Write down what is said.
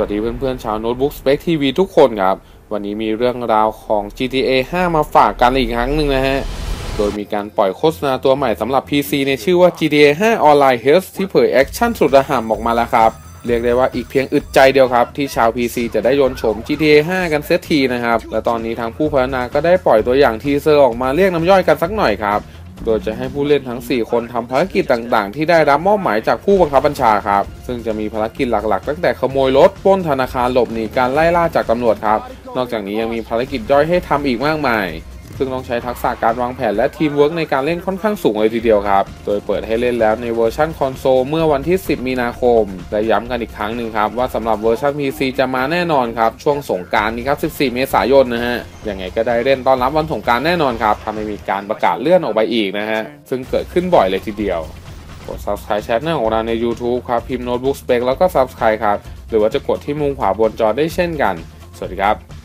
สวัสดีเพื่อนๆชาวโน้ตบุ๊กสเป c ทีวีทุกคนครับ วันนี้มีเรื่องราวของ GTA 5 มาฝากกันอีกครั้งหนึ่งนะฮะ โดยมีการปล่อยโฆษณาตัวใหม่สำหรับ PC ในชื่อว่า GTA 5 Online Health ที่เผยแอคชั่นสุดระห่ำออกมาแล้วครับ เรียกได้ว่าอีกเพียงอึดใจเดียวครับ ที่ชาว PC จะได้ยนโฉม GTA 5 กันเสียทีนะครับ และตอนนี้ทางผู้พัฒนาก็ได้ปล่อยตัวอย่างทีเซอร์ออกมาเรียกน้ำย่อยกันสักหน่อยครับ โดยจะให้ผู้เล่นทั้ง 4 คนทำภารกิจต่างๆ ที่ได้รับมอบหมายจากผู้บังคับบัญชาครับ ซึ่งจะมีภารกิจหลักๆ ตั้งแต่ขโมยรถปล้นธนาคารหลบหนีการไล่ล่าจากตำรวจครับ นอกจากนี้ยังมีภารกิจย่อยให้ทำอีกมากมาย ซึ่งต้องใช้ทักษะการวางแผนและทีมเวิร์กในการเล่นค่อนข้างสูงเลยทีเดียวครับ โดยเปิดให้เล่นแล้วในเวอร์ชันคอนโซลเมื่อวันที่ 10 มีนาคม และย้ำกันอีกครั้งหนึ่งครับว่าสำหรับเวอร์ชัน PC จะมาแน่นอนครับ ช่วงสงกรารนี้ครับ 14 เมษายนนะฮะ ยังไงก็ได้เล่นต้อนรับวันสงกรารแน่นอนครับถ้าไม่มีการประกาศเลื่อนออกไปอีกนะฮะ ซึ่งเกิดขึ้นบ่อยเลยทีเดียว กด subscribe channel ของเราใน YouTube ครับ พิมพ์ Notebook Spec แล้วก็ subscribe ครับ หรือว่าจะกดที่มุมขวาบนจอได้เช่นกัน สวัสดีครับ